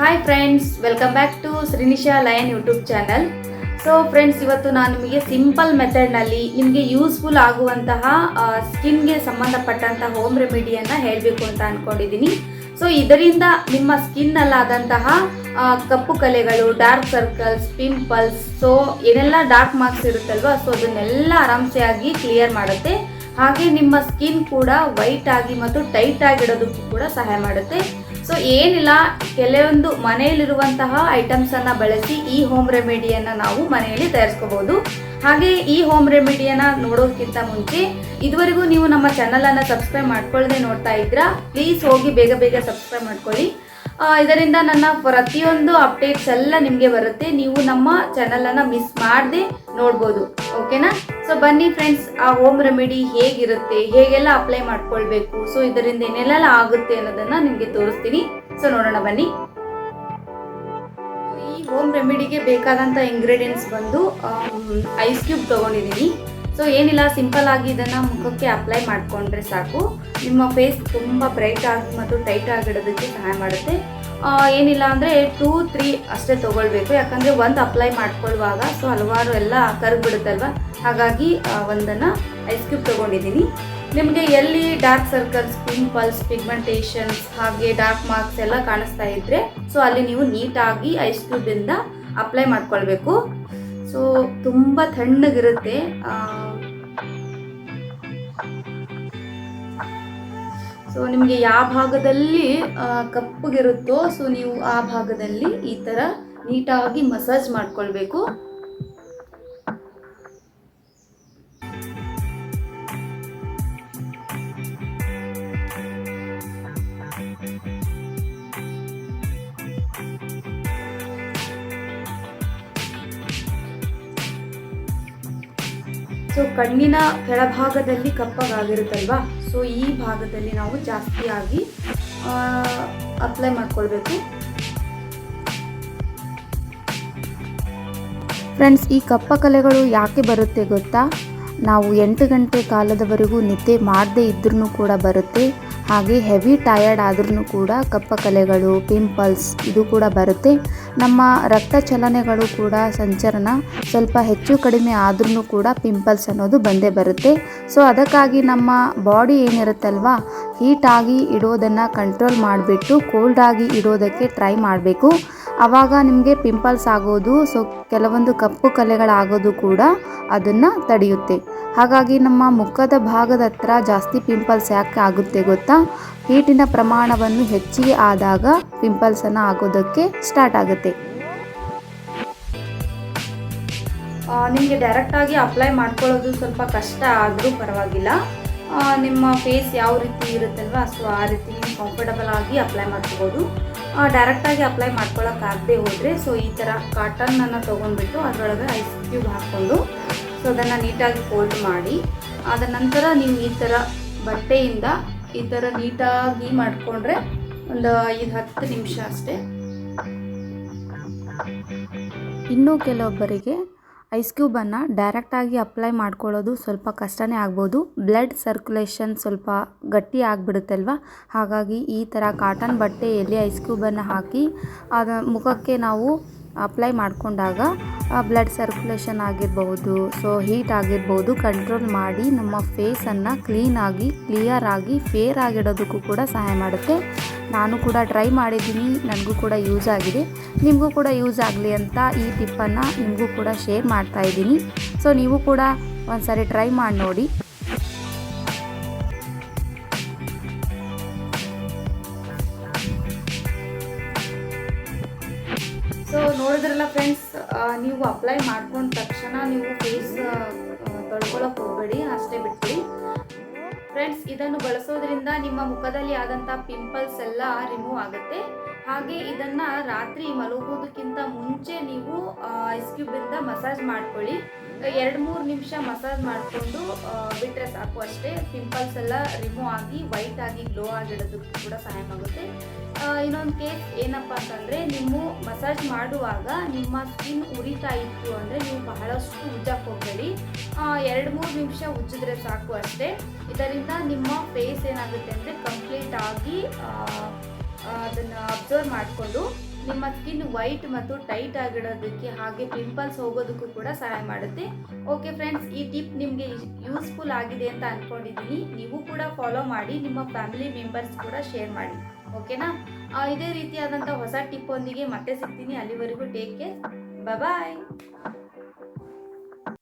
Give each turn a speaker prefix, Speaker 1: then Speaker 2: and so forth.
Speaker 1: Hi friends welcome back to Shrinisha lion YouTube channel so friends ಇವತ್ತು ನಾನು ನಿಮಗೆ simple ಮೆಥಡ್ನಲ್ಲಿ ನಿಮಗೆ ಯೂಸ್ಫುಲ್ ಆಗುವಂತಹ ಸ್ಕಿನ್ಗೆ ಸಂಬಂಧಪಟ್ಟಂತಹ ಹೋಮ್ ರೆಮಿಡಿಯನ್ನು ಹೇಳಬೇಕು ಅಂತ ಅಂದ್ಕೊಂಡಿದ್ದೀನಿ ಸೊ ಇದರಿಂದ ನಿಮ್ಮ ಸ್ಕಿನ್ನಲ್ಲಾದಂತಹ ಕಪ್ಪು ಕಲೆಗಳು ಡಾರ್ಕ್ ಸರ್ಕಲ್ಸ್ ಪಿಂಪಲ್ಸ್ ಸೊ ಏನೆಲ್ಲ ಡಾರ್ಕ್ ಮಾರ್ಕ್ಸ್ ಇರುತ್ತಲ್ವ ಸೊ ಅದನ್ನೆಲ್ಲ ಆರಾಮ್ಸೆಯಾಗಿ ಕ್ಲಿಯರ್ ಮಾಡುತ್ತೆ. ಹಾಗೆ ನಿಮ್ಮ ಸ್ಕಿನ್ ಕೂಡ ವೈಟ್ ಆಗಿ ಮತ್ತು ಟೈಟ್ ಆಗಿಡೋದಕ್ಕೂ ಕೂಡ ಸಹಾಯ ಮಾಡುತ್ತೆ. ಸೊ ಏನಿಲ್ಲ, ಕೆಲವೊಂದು ಮನೆಯಲ್ಲಿರುವಂತಹ ಐಟಮ್ಸ್ ಅನ್ನ ಬಳಸಿ ಈ ಹೋಮ್ ರೆಮಿಡಿಯನ್ನ ನಾವು ಮನೆಯಲ್ಲಿ ತಯಾರಿಸ್ಕೋಬಹುದು ಹಾಗೆ ಈ ಹೋಮ್ ರೆಮಿಡಿಯನ್ನ ನೋಡೋದಕ್ಕಿಂತ ಮುಂಚೆ, ಇದುವರೆಗೂ ನೀವು ನಮ್ಮ ಚಾನಲನ್ನು ಸಬ್ಸ್ಕ್ರೈಬ್ ಮಾಡ್ಕೊಳ್ಳದೆ ನೋಡ್ತಾ ಇದ್ರ ಪ್ಲೀಸ್ ಹೋಗಿ ಬೇಗ ಬೇಗ ಸಬ್ಸ್ಕ್ರೈಬ್ ಮಾಡ್ಕೊಳ್ಳಿ. ಇದರಿಂದ ನನ್ನ ಪ್ರತಿಯೊಂದು ಅಪ್ಡೇಟ್ಸ್ ಎಲ್ಲ ನಿಮಗೆ ಬರುತ್ತೆ. ನೀವು ನಮ್ಮ ಚಾನಲನ್ನು ಮಿಸ್ ಮಾಡದೆ ನೋಡ್ಬೋದು. ಓಕೆನಾ ಸೊ ಬನ್ನಿ ಫ್ರೆಂಡ್ಸ್ ಆ ಹೋಮ್ ರೆಮಿಡಿ ಹೇಗಿರುತ್ತೆ, ಹೇಗೆಲ್ಲ ಅಪ್ಲೈ ಮಾಡ್ಕೊಳ್ಬೇಕು ಸೊ ಇದರಿಂದ ಏನೆಲ್ಲ ಆಗುತ್ತೆ ಅನ್ನೋದನ್ನ ನಿಮಗೆ ತೋರಿಸ್ತೀನಿ. ಸೊ ನೋಡೋಣ, ಬನ್ನಿ. ಈ ಹೋಮ್ ರೆಮಿಡಿಗೆ ಬೇಕಾದಂಥ ಇಂಗ್ರೀಡಿಯೆಂಟ್ಸ್ ಬಂದು ಐಸ್ ಕ್ಯೂಬ್ ತೊಗೊಂಡಿದ್ದೀನಿ. ಸೊ ಏನಿಲ್ಲ ಸಿಂಪಲ್ ಆಗಿ ಇದನ್ನು ಮುಖಕ್ಕೆ ಅಪ್ಲೈ ಮಾಡಿಕೊಂಡ್ರೆ ಸಾಕು. ನಿಮ್ಮ ಫೇಸ್ ತುಂಬ ಬ್ರೈಟ್ ಆಗಿ ಮತ್ತು ಟೈಟ್ ಆಗಿಡೋದಕ್ಕೆ ಸಹಾಯ ಮಾಡುತ್ತೆ. ಏನಿಲ್ಲ ಅಂದರೆ ಟೂ ತ್ರೀ ಅಷ್ಟೇ ತೊಗೊಳ್ಬೇಕು. ಯಾಕಂದರೆ ಒಂದು ಅಪ್ಲೈ ಮಾಡ್ಕೊಳ್ಳುವಾಗ ಸೊ, ಹಲವಾರು ಎಲ್ಲ ಕರ್ಗ್ಬಿಡುತ್ತಲ್ವ ಹಾಗಾಗಿ ಒಂದನ್ನು ಐಸ್ ಕ್ಯೂಬ್ ತೊಗೊಂಡಿದ್ದೀನಿ. ನಿಮಗೆ ಎಲ್ಲಿ ಡಾರ್ಕ್ ಸರ್ಕಲ್ಸ್ ಪಿಂಪಲ್ಸ್ ಪಿಗ್ಮೆಂಟೇಷನ್ಸ್ ಹಾಗೆ ಡಾರ್ಕ್ ಮಾರ್ಕ್ಸ್ ಎಲ್ಲ ಕಾಣಿಸ್ತಾ ಇದ್ರೆ, ಸೊ, ಅಲ್ಲಿ ನೀವು ನೀಟಾಗಿ ಐಸ್ ಕ್ಯೂಬಿಂದ ಅಪ್ಲೈ ಮಾಡ್ಕೊಳ್ಬೇಕು. ಸೊ ತುಂಬ ತಣ್ಣಗಿರುತ್ತೆ. ಸೊ ನಿಮಗೆ ಯಾವ ಭಾಗದಲ್ಲಿ ಕಪ್ಪಗಿರುತ್ತೋ ಸೊ ನೀವು ಆ ಭಾಗದಲ್ಲಿ ಈ ಥರ ನೀಟಾಗಿ ಮಸಾಜ್ ಮಾಡ್ಕೊಳ್ಬೇಕು. ಸೊ ಕಣ್ಣಿನ ಕೆಳಭಾಗದಲ್ಲಿ ಕಪ್ಪಗಾಗಿರುತ್ತಲ್ವಾ? ಸೊ ಈ ಭಾಗದಲ್ಲಿ ನಾವು ಜಾಸ್ತಿಯಾಗಿ ಅಪ್ಲೈ ಮಾಡ್ಕೊಳ್ಬೇಕು.
Speaker 2: ಫ್ರೆಂಡ್ಸ್ ಈ ಕಪ್ಪ ಕಲೆಗಳು ಯಾಕೆ ಬರುತ್ತೆ ಗೊತ್ತಾ? ನಾವು ಎಂಟು ಗಂಟೆ ಕಾಲದವರೆಗೂ ನಿದ್ದೆ ಮಾಡದೇ ಇದ್ರೂ ಕೂಡ ಬರುತ್ತೆ. ಹಾಗೆ ಹೆವಿ ಟಯರ್ಡ್ ಆದ್ರೂ ಕೂಡ ಕಪ್ಪ ಕಲೆಗಳು ಪಿಂಪಲ್ಸ್ ಇದು ಕೂಡ ಬರುತ್ತೆ. ನಮ್ಮ ರಕ್ತ ಚಲನೆಗಳು ಕೂಡ ಸಂಚರಣ ಸ್ವಲ್ಪ ಹೆಚ್ಚು ಕಡಿಮೆ ಆದ್ರೂ ಕೂಡ ಪಿಂಪಲ್ಸ್ ಅನ್ನೋದು ಬಂದೇ ಬರುತ್ತೆ. ಸೊ ಅದಕ್ಕಾಗಿ ನಮ್ಮ ಬಾಡಿ ಏನಿರುತ್ತಲ್ವಾ ಹೀಟಾಗಿ ಇಡೋದನ್ನು ಕಂಟ್ರೋಲ್ ಮಾಡಿಬಿಟ್ಟು ಕೋಲ್ಡಾಗಿ ಇಡೋದಕ್ಕೆ ಟ್ರೈ ಮಾಡಬೇಕು. ಆವಾಗ ನಿಮಗೆ ಪಿಂಪಲ್ಸ್ ಆಗೋದು ಸೊ ಕೆಲವೊಂದು ಕಪ್ಪು ಕಲೆಗಳಾಗೋದು ಕೂಡ ಅದನ್ನು ತಡೆಯುತ್ತೆ. ಹಾಗಾಗಿ ನಮ್ಮ ಮುಖದ ಭಾಗದ ಹತ್ರ ಜಾಸ್ತಿ ಪಿಂಪಲ್ಸ್ ಯಾಕೆ ಆಗುತ್ತೆ ಗೊತ್ತಾ? ಹೀಟಿನ ಪ್ರಮಾಣವನ್ನು ಹೆಚ್ಚಿಗೆ ಆದಾಗ ಪಿಂಪಲ್ಸನ್ನು ಆಗೋದಕ್ಕೆ ಸ್ಟಾರ್ಟ್ ಆಗುತ್ತೆ.
Speaker 1: ನಿಮಗೆ ಡೈರೆಕ್ಟಾಗಿ ಅಪ್ಲೈ ಮಾಡ್ಕೊಳ್ಳೋದು ಸ್ವಲ್ಪ ಕಷ್ಟ ಆದರೂ ಪರವಾಗಿಲ್ಲ. ನಿಮ್ಮ ಫೇಸ್ ಯಾವ ರೀತಿ ಇರುತ್ತಲ್ವ? ಸೊ ಆ ರೀತಿ ನೀವು ಕಂಫರ್ಟಬಲ್ ಆಗಿ ಅಪ್ಲೈ ಮಾಡ್ಕೋಬೋದು. ಡೈರೆಕ್ಟಾಗಿ ಅಪ್ಲೈ ಮಾಡ್ಕೊಳ್ಳೋಕ್ಕಾಗದೆ ಹೋದರೆ ಸೊ ಈ ಥರ ಕಾಟನನ್ನು ತೊಗೊಂಡ್ಬಿಟ್ಟು ಅದರೊಳಗೆ ಐಸ್ ಕ್ಯೂಬ್ ಹಾಕ್ಕೊಂಡು ಸೊ ಅದನ್ನು ನೀಟಾಗಿ ಫೋಲ್ಡ್ ಮಾಡಿ ಅದ ನಂತರ ನೀವು ಈ ಥರ ಬಟ್ಟೆಯಿಂದ ಈ ಥರ ನೀಟಾಗಿ ಮಾಡಿಕೊಂಡ್ರೆ ಒಂದು ಐದು ಹತ್ತು ನಿಮಿಷ ಅಷ್ಟೇ.
Speaker 2: ಇನ್ನೂ ಕೆಲವೊಬ್ಬರಿಗೆ ಐಸ್ ಕ್ಯೂಬನ್ನು ಡೈರೆಕ್ಟಾಗಿ ಅಪ್ಲೈ ಮಾಡ್ಕೊಳ್ಳೋದು ಸ್ವಲ್ಪ ಕಷ್ಟನೇ ಆಗ್ಬೋದು. ಬ್ಲಡ್ ಸರ್ಕ್ಯುಲೇಷನ್ ಸ್ವಲ್ಪ ಗಟ್ಟಿ ಆಗಿಬಿಡುತ್ತಲ್ವ? ಹಾಗಾಗಿ ಈ ಥರ ಕಾಟನ್ ಬಟ್ಟೆಯಲ್ಲಿ ಐಸ್ ಕ್ಯೂಬನ್ನು ಹಾಕಿ ಅದ ಮುಖಕ್ಕೆ ನಾವು ಅಪ್ಲೈ ಮಾಡಿಕೊಂಡಾಗ ಬ್ಲಡ್ ಸರ್ಕ್ಯುಲೇಷನ್ ಆಗಿರ್ಬೋದು ಸೊ ಹೀಟ್ ಆಗಿರ್ಬೋದು ಕಂಟ್ರೋಲ್ ಮಾಡಿ ನಮ್ಮ ಫೇಸನ್ನು ಕ್ಲೀನಾಗಿ ಕ್ಲಿಯರ್ ಆಗಿ ಫೇರ್ ಆಗಿಡೋದಕ್ಕೂ ಕೂಡ ಸಹಾಯ ಮಾಡುತ್ತೆ. ನಾನು ಕೂಡ ಟ್ರೈ ಮಾಡಿದ್ದೀನಿ, ನನಗೂ ಕೂಡ ಯೂಸ್ ಆಗಿದೆ. ನಿಮಗೂ ಕೂಡ ಯೂಸ್ ಆಗಲಿ ಅಂತ ಈ ಟಿಪ್ಪನ್ನು ನಿಮಗೂ ಕೂಡ ಶೇರ್ ಮಾಡ್ತಾ ಇದ್ದೀನಿ. ಸೊ ನೀವು ಕೂಡ ಒಂದು ಸಾರಿ ಟ್ರೈ ಮಾಡಿ ನೋಡಿ.
Speaker 1: ನೋಡಿದ್ರಲ್ಲ ಫ್ರೆಂಡ್ಸ್ ನೀವು ಅಪ್ಲೈ ಮಾಡ್ಕೊಂಡ ತಕ್ಷಣ ನೀವು ಫೇಸ್ ತೊಳ್ಕೊಳಕ್ ಹೋಗಬೇಡಿ, ಅಷ್ಟೇ ಬಿಟ್ಬಿಡಿ. ಫ್ರೆಂಡ್ಸ್ ಇದನ್ನು ಬಳಸೋದ್ರಿಂದ ನಿಮ್ಮ ಮುಖದಲ್ಲಿ ಆದಂಥ ಪಿಂಪಲ್ಸ್ ಎಲ್ಲ ರಿಮೂವ್ ಆಗುತ್ತೆ. ಹಾಗೆ ಇದನ್ನ ರಾತ್ರಿ ಮಲಗೋದಕ್ಕಿಂತ ಮುಂಚೆ ನೀವು ಐಸ್ ಕ್ಯೂಬಿಂದ ಮಸಾಜ್ ಮಾಡ್ಕೊಳ್ಳಿ. ಎರಡು ಮೂರು ನಿಮಿಷ ಮಸಾಜ್ ಮಾಡಿಕೊಂಡು ಬಿಟ್ಟರೆ ಸಾಕು ಅಷ್ಟೇ. ಪಿಂಪಲ್ಸ್ ಎಲ್ಲ ರಿಮೂವ್ ಆಗಿ ವೈಟ್ ಆಗಿ ಗ್ಲೋ ಆಗಿಡೋದಕ್ಕೂ ಕೂಡ ಸಹಾಯ ಆಗುತ್ತೆ. ಇನ್ನೊಂದು ಕೇಸ್ ಏನಪ್ಪ ಅಂತಂದರೆ, ನೀವು ಮಸಾಜ್ ಮಾಡುವಾಗ ನಿಮ್ಮ ಸ್ಕಿನ್ ಉರಿತಾ ಇತ್ತು ಅಂದರೆ ನೀವು ಬಹಳಷ್ಟು ಉಜ್ಜಕ್ಕೆ ಹೋಗಬೇಡಿ. ಎರಡು ಮೂರು ನಿಮಿಷ ಉಜ್ಜಿದ್ರೆ ಸಾಕು ಅಷ್ಟೇ. ಇದರಿಂದ ನಿಮ್ಮ ಫೇಸ್ ಏನಾಗುತ್ತೆ ಅಂದರೆ ಕಂಪ್ಲೀಟ್ ಆಗಿ ಅದನ್ನು ಅಬ್ಸರ್ವ್ ಮಾಡಿಕೊಂಡು ನಿಮ್ಮ ಸ್ಕಿನ್ ವೈಟ್ ಮತ್ತು ಟೈಟ್ ಆಗಿಡೋದಕ್ಕೆ ಹಾಗೆ ಪಿಂಪಲ್ಸ್ ಹೋಗೋದಕ್ಕೂ ಕೂಡ ಸಹಾಯ ಮಾಡುತ್ತೆ. ಓಕೆ ಫ್ರೆಂಡ್ಸ್ ಈ ಟಿಪ್ ನಿಮಗೆ ಯೂಸ್ಫುಲ್ ಆಗಿದೆ ಅಂತ ಅಂದ್ಕೊಂಡಿದ್ದೀನಿ ನೀವು ಕೂಡ ಫಾಲೋ ಮಾಡಿ, ನಿಮ್ಮ ಫ್ಯಾಮಿಲಿ ಮೆಂಬರ್ಸ್ ಕೂಡ ಶೇರ್ ಮಾಡಿ. ಓಕೆನಾ ಇದೇ ರೀತಿಯಾದಂಥ ಹೊಸ ಟಿಪ್ಪೊಂದಿಗೆ ಮತ್ತೆ ಸಿಗ್ತೀನಿ. ಅಲ್ಲಿವರೆಗೂ ಟೇಕ್ ಕೇರ್ ಬಾಯ್